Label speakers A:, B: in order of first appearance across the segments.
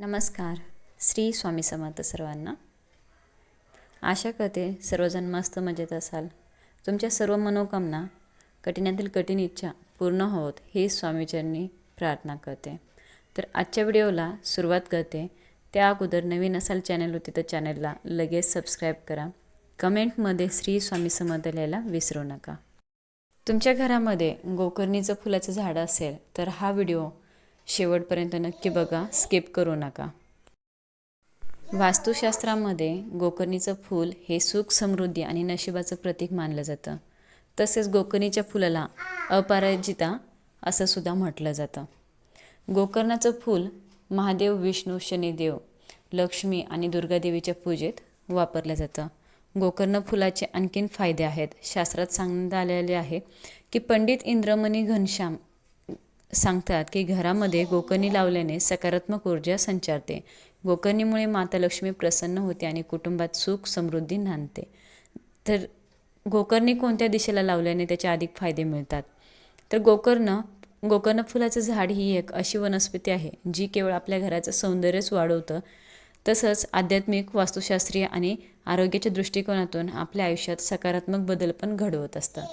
A: नमस्कार. श्री स्वामी समर्थ सर्वांना. आशा करते सर्वजण मस्त मजेत असाल. तुमच्या सर्व मनोकामना कठीणातील कठीण इच्छा पूर्ण होत ही स्वामीचरणी प्रार्थना करते. तर आजच्या व्हिडिओला सुरुवात करते. त्या अगोदर नवीन असाल चॅनल होती तर चॅनलला लगेच सबस्क्राईब करा. कमेंटमध्ये श्री स्वामी समर्थ लिहायला विसरू नका. तुमच्या घरामध्ये गोकर्णीचं फुलाचं झाड असेल तर हा व्हिडिओ शेवटपर्यंत नक्की बघा स्किप करू नका. वास्तुशास्त्रामध्ये गोकर्णीचं फूल हे सुख समृद्धी आणि नशिबाचं प्रतीक मानलं जातं. तसेच गोकर्णीच्या फुलाला अपराजिता असं सुद्धा म्हटलं जातं. गोकर्णाचं फूल महादेव विष्णू शनिदेव लक्ष्मी आणि दुर्गादेवीच्या पूजेत वापरलं जातं. गोकर्ण फुलाचे आणखीन फायदे आहेत. शास्त्रात सांगण्यात आलेले आहे की पंडित इंद्रमणी घनश्याम सांगतात की घरामध्ये गोकर्णी लावल्याने सकारात्मक ऊर्जा संचारते. गोकर्णीमुळे माता लक्ष्मी प्रसन्न होते आणि कुटुंबात सुख समृद्धी नांदते. तर गोकर्णी कोणत्या दिशेला लावल्याने त्याचे अधिक फायदे मिळतात? तर गोकर्ण गोकर्ण फुलाचं झाड ही एक अशी वनस्पती आहे जी केवळ आपल्या घराचं सौंदर्यच वाढवतं तसंच आध्यात्मिक वास्तुशास्त्रीय आणि आरोग्याच्या दृष्टिकोनातून आपल्या आयुष्यात सकारात्मक बदल पण घडवत असतात.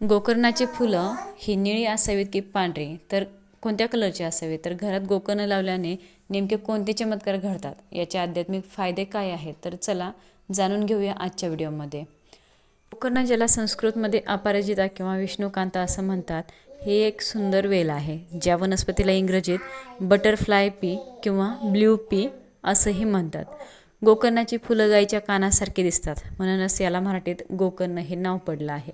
A: गोकर्णाचे फुलं ही निळी असावीत की पांढरी? तर कोणत्या कलरची असावी तर घरात गोकर्ण लावल्याने नेमके कोणते चमत्कार घडतात? याचे आध्यात्मिक फायदे काय आहेत? तर चला जाणून घेऊया आजच्या व्हिडिओमध्ये. गोकर्ण ज्याला संस्कृतमध्ये अपराजिता किंवा विष्णुकांता असं म्हणतात हे एक सुंदर वेल आहे ज्या वनस्पतीला इंग्रजीत बटरफ्लाय पी किंवा ब्ल्यू पी असंही म्हणतात. गोकर्णाची फुलं गाईच्या कानासारखी दिसतात. म्हणूनच याला मराठीत गोकर्ण हे नाव पडलं आहे.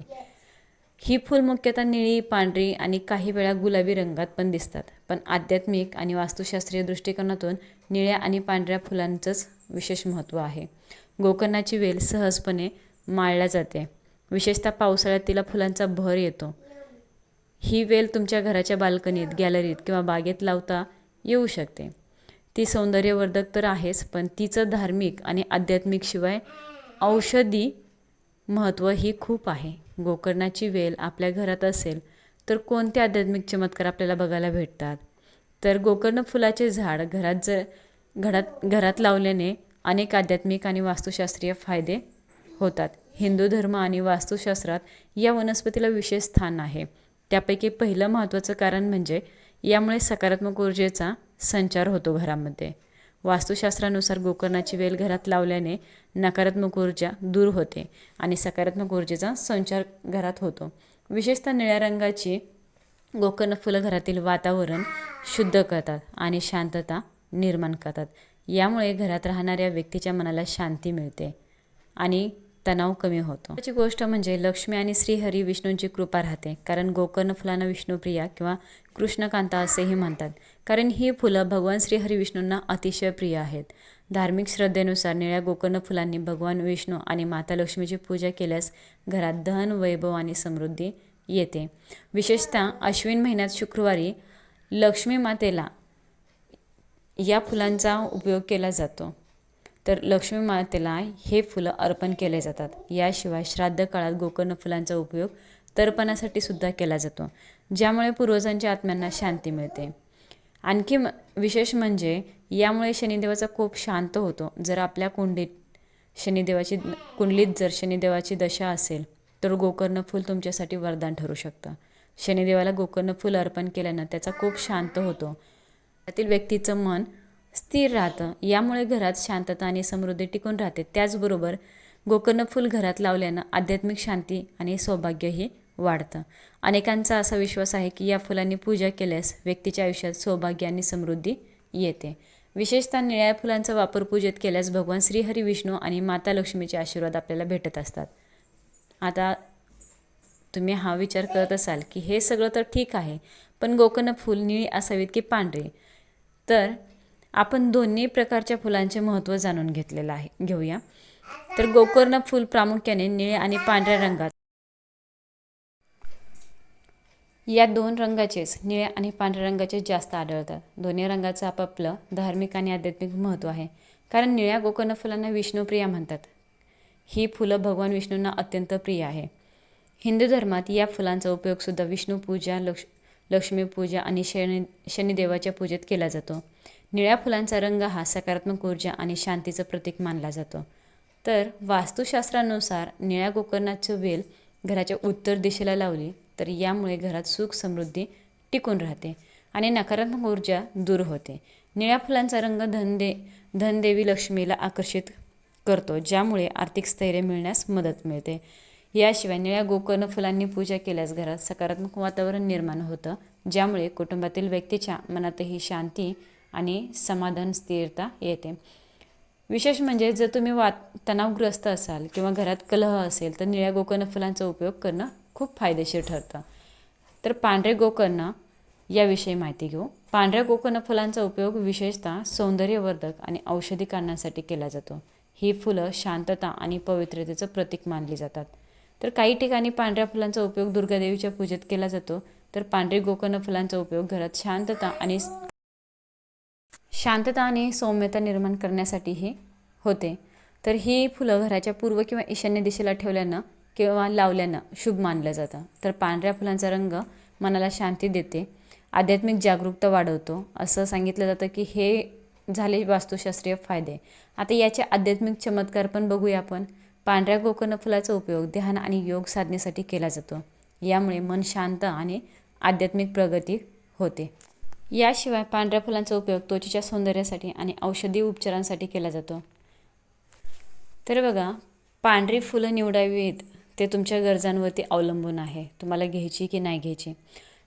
A: ही फूल मुख्यतः निळी पांढरी आणि काही वेळा गुलाबी रंगात पण दिसतात. पण आध्यात्मिक आणि वास्तुशास्त्रीय दृष्टिकोनातून निळ्या आणि पांढऱ्या फुलांचंच विशेष महत्त्व आहे. गोकर्णाची वेल सहजपणे माळल्या जाते. विशेषतः पावसाळ्यात तिला फुलांचा भर येतो. ही वेल तुमच्या घराच्या बाल्कनीत गॅलरीत किंवा बागेत लावता येऊ शकते. ती सौंदर्यवर्धक तर आहेच पण तिचं धार्मिक आणि आध्यात्मिक शिवाय औषधी महत्त्व ही खूप आहे. गोकर्णाची वेल आपल्या घरात असेल तर कोणते आध्यात्मिक चमत्कार आपल्याला बघायला भेटतात? तर गोकर्ण फुलाचे झाड घरात जर घरात घरात लावल्याने अनेक आध्यात्मिक आणि वास्तुशास्त्रीय फायदे होतात. हिंदू धर्म आणि वास्तुशास्त्रात या वनस्पतीला विशेष स्थान आहे. त्यापैकी पहिलं महत्त्वाचं कारण म्हणजे यामुळे सकारात्मक ऊर्जेचा संचार होतो घरामध्ये. वास्तुशास्त्रानुसार गोकर्णाची वेल घरात लावल्याने नकारात्मक ऊर्जा दूर होते आणि सकारात्मक ऊर्जेचा संचार घरात होतो. विशेषतः निळ्या रंगाची गोकर्ण फुलं घरातील वातावरण शुद्ध करतात आणि शांतता निर्माण करतात. यामुळे घरात राहणाऱ्या व्यक्तीच्या मनाला शांती मिळते आणि तणाव कमी होतो. त्याची गोष्ट म्हणजे लक्ष्मी आणि श्रीहरी विष्णूंची कृपा राहते. कारण गोकर्ण फुलांना विष्णुप्रिया किंवा कृष्णकांता असेही म्हणतात. कारण ही फुलं भगवान श्रीहरी विष्णूंना अतिशय प्रिय आहेत. धार्मिक श्रद्धेनुसार निळ्या गोकर्ण फुलांनी भगवान विष्णू आणि माता लक्ष्मीची पूजा केल्यास घरात धन वैभव आणि समृद्धी येते. विशेषतः अश्विन महिन्यात शुक्रवारी लक्ष्मी मातेला या फुलांचा उपयोग केला जातो. तर लक्ष्मी मातेला हे फुलं अर्पण केले जातात. याशिवाय श्राद्ध काळात गोकर्ण फुलांचा उपयोग तर्पणासाठी सुद्धा केला जातो ज्यामुळे पूर्वजांच्या आत्म्यांना शांती मिळते. आणखी म विशेष म्हणजे यामुळे शनिदेवाचा कोप शांत होतो. जर आपल्या कुंडीत शनिदेवाची कुंडलीत जर शनिदेवाची दशा असेल तर गोकर्ण फूल तुमच्यासाठी वरदान ठरू शकतं. शनिदेवाला गोकर्ण फूल अर्पण केल्यानं त्याचा कोप शांत होतो. त्यातील व्यक्तीचं मन स्थिर राहतं. यामुळे घरात शांतता आणि समृद्धी टिकून राहते. त्याचबरोबर गोकर्ण फूल घरात लावल्यानं आध्यात्मिक शांती आणि सौभाग्यही वाढतं. अनेकांचा असा विश्वास आहे की या फुलांनी पूजा केल्यास व्यक्तीच्या आयुष्यात सौभाग्य आणि समृद्धी येते. विशेषतः निळ्या फुलांचा वापर पूजेत केल्यास भगवान श्रीहरी विष्णू आणि माता लक्ष्मीचे आशीर्वाद आपल्याला भेटत असतात. आता तुम्ही हा विचार करत असाल की हे सगळं तर ठीक आहे पण गोकर्ण फूल निळी असावीत की पांढरे? तर आपण दोन्ही प्रकारच्या फुलांचे महत्त्व जाणून घेतलेलं आहे. घेऊया. तर गोकर्ण फूल प्रामुख्याने निळे आणि पांढऱ्या रंगात. या दोन रंगाचेच निळ्या आणि पांढऱ्या रंगाचे जास्त आढळतात. दोन्ही रंगाचं आपापलं धार्मिक आणि आध्यात्मिक महत्त्व आहे. कारण निळ्या गोकर्ण फुलांना विष्णुप्रिया म्हणतात. ही फुलं भगवान विष्णूंना अत्यंत प्रिय आहे. हिंदू धर्मात या फुलांचा उपयोगसुद्धा विष्णू पूजा लक्ष लक्ष्मीपूजा आणि शनि शनिदेवाच्या पूजेत केला जातो. निळ्या फुलांचा रंग हा सकारात्मक ऊर्जा आणि शांतीचं प्रतीक मानला जातो. तर वास्तुशास्त्रानुसार निळ्या गोकर्णाचं वेल घराच्या उत्तर दिशेला लावली तर यामुळे घरात सुख समृद्धी टिकून राहते आणि नकारात्मक ऊर्जा दूर होते. निळ्या फुलांचा रंग धनदे धनदेवी लक्ष्मीला आकर्षित करतो ज्यामुळे आर्थिक स्थैर्य मिळण्यास मदत मिळते. याशिवाय निळ्या गोकर्ण फुलांनी पूजा केल्यास घरात सकारात्मक वातावरण निर्माण होतं ज्यामुळे कुटुंबातील व्यक्तीच्या मनातही शांती आणि समाधान स्थिरता येते. विशेष म्हणजे जर तुम्ही वा तणावग्रस्त असाल किंवा घरात कलह असेल तर निळ्या गोकर्ण फुलांचा उपयोग करणं खूप फायदेशीर ठरतं. तर पांढरे गोकर्ण याविषयी माहिती घेऊ. पांढऱ्या गोकर्ण फुलांचा उपयोग विशेषतः सौंदर्यवर्धक आणि औषधी कारणांसाठी केला जातो. ही फुलं शांतता आणि पवित्रतेचं प्रतीक मानली जातात. तर काही ठिकाणी पांढऱ्या फुलांचा उपयोग दुर्गादेवीच्या पूजेत केला जातो. तर पांढरी गोकर्ण फुलांचा उपयोग घरात शांतता आणि शांतता आणि सौम्यता निर्माण करण्यासाठीही होते. तर ही फुलं घराच्या पूर्व किंवा ईशान्य दिशेला ठेवल्यानं किंवा लावल्यानं शुभ मानलं जातं तर पांढऱ्या फुलांचा रंग मनाला शांती देते. आध्यात्मिक जागरूकता वाढवतो. असं सांगितलं जातं की हे झाले वास्तुशास्त्रीय फायदे. आता याचे आध्यात्मिक चमत्कार पण बघूया आपण. पांढऱ्या गोकर्ण फुलाचा उपयोग ध्यान आणि योग साधनेसाठी केला जातो. यामुळे मन शांत आणि आध्यात्मिक प्रगती होते. याशिवाय पांढऱ्या फुलांचा उपयोग त्वचेच्या सौंदर्यासाठी आणि औषधी उपचारांसाठी केला जातो. तर बघा पांढरी फुलं निवडावीत ते तुमच्या गरजांवरती अवलंबून आहे. तुम्हाला घ्यायची की नाही घ्यायची?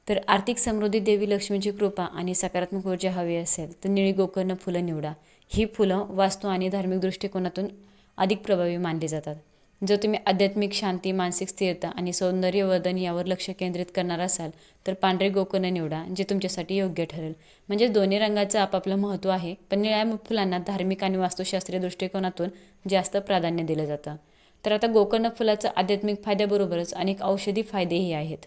A: तर आर्थिक समृद्धी देवी लक्ष्मीची कृपा आणि सकारात्मक ऊर्जा हवी असेल तर निळी गोकर्ण फुलं निवडा. ही फुलं वास्तू आणि धार्मिक दृष्टिकोनातून अधिक प्रभावी मानले जातात. जर तुम्ही आध्यात्मिक शांती मानसिक स्थिरता आणि सौंदर्यवर्धन यावर लक्ष केंद्रित करणार असाल तर पांढरे गोकर्ण निवडा जे तुमच्यासाठी योग्य ठरेल. म्हणजे दोन्ही रंगाचं आपापलं महत्त्व आहे पण निळ्या फुलांना धार्मिक आणि वास्तुशास्त्रीय दृष्टिकोनातून जास्त प्राधान्य दिलं जातं. तर आता गोकर्ण फुलाचं आध्यात्मिक फायद्याबरोबरच अनेक औषधी फायदेही आहेत.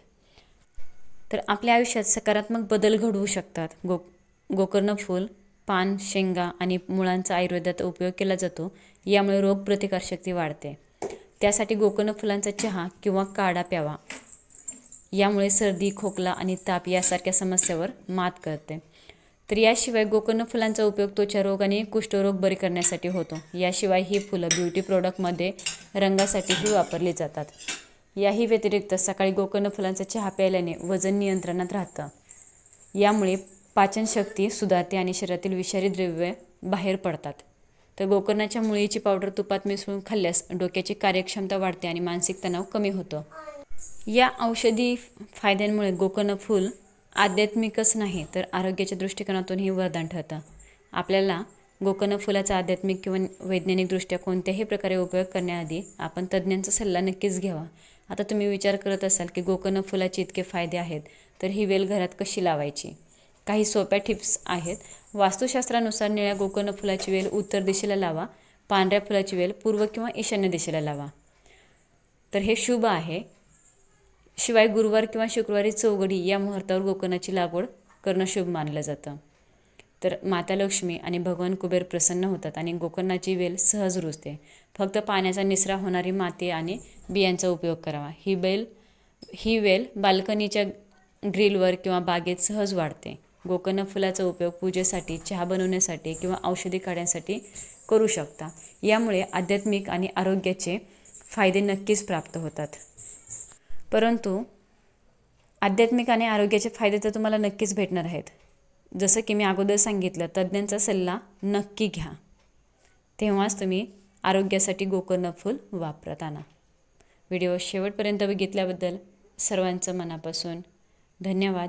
A: तर आपल्या आयुष्यात सकारात्मक बदल घडवू शकतात. गो गोकर्ण फूल पान शेंगा आणि मुळांचा आयुर्वेदात उपयोग केला जातो. यामुळे रोगप्रतिकारशक्ती वाढते. त्यासाठी गोकर्ण फुलांचा चहा किंवा काढा प्यावा. यामुळे सर्दी खोकला आणि ताप यासारख्या समस्यावर मात करते. तर याशिवाय गोकर्ण फुलांचा उपयोग त्वचा रोग आणि कुष्ठरोग बरे करण्यासाठी होतो. याशिवाय ही फुलं ब्युटी प्रोडक्टमध्ये रंगासाठीही वापरली जातात. याही व्यतिरिक्त सकाळी गोकर्ण फुलांचा चहा प्यायल्याने वजन नियंत्रणात राहतं. यामुळे पाचनशक्ती सुधारते आणि शरीरातील विषारी द्रव्ये बाहेर पडतात. तर गोकर्णाच्या मुळीची पावडर तुपात मिसळून खाल्ल्यास डोक्याची कार्यक्षमता वाढते आणि मानसिक तणाव कमी होतो. या औषधी फायद्यांमुळे गोकर्ण फूल आध्यात्मिकच नाही तर आरोग्याच्या दृष्टिकोनातूनही वरदान ठरतं. आपल्याला गोकर्ण फुलाचा आध्यात्मिक किंवा वैज्ञानिकदृष्ट्या कोणत्याही प्रकारे उपयोग करण्याआधी आपण तज्ज्ञांचा सल्ला नक्कीच घ्यावा. आता तुम्ही विचार करत असाल की गोकर्ण फुलाचे इतके फायदे आहेत तर ही वेल घरात कशी लावायची? काही सोप्या टिप्स आहेत. वास्तुशास्त्रानुसार निळ्या गोकर्ण फुलाची वेल उत्तर दिशेला लावा पांढऱ्या फुलाची वेल पूर्व किंवा ईशान्य दिशेला लावा. तर हे शुभ आहे. शिवाय गुरुवार किंवा शुक्रवारी चौघडी या मुहूर्तावर गोकर्णाची लागवड करणं शुभ मानलं जातं. तर माता लक्ष्मी आणि भगवान कुबेर प्रसन्न होतात आणि गोकर्णाची वेल सहज रुजते. फक्त पाण्याचा निसरा होणारी माती आणि बियांचा उपयोग करावा. ही बेल ही वेल बाल्कनीच्या ग्रिलवर किंवा बागेत सहज वाढते. गोकर्ण फुलाचा उपयोग पूजेसाठी चहा बनवण्यासाठी किंवा औषधी काढण्यासाठी करू शकता. यामुळे आध्यात्मिक आणि आरोग्याचे फायदे नक्कीच प्राप्त होतात. परंतु आध्यात्मिक आणि आरोग्याचे फायदे तर तुम्हाला नक्कीच भेटणार आहेत. जसं की मी अगोदर सांगितलं तज्ज्ञांचा सल्ला नक्की घ्या. तेव्हाच तुम्ही आरोग्यासाठी गोकर्ण फूल वापरत आणा. व्हिडिओ शेवटपर्यंत बघितल्याबद्दल सर्वांचं मनापासून धन्यवाद.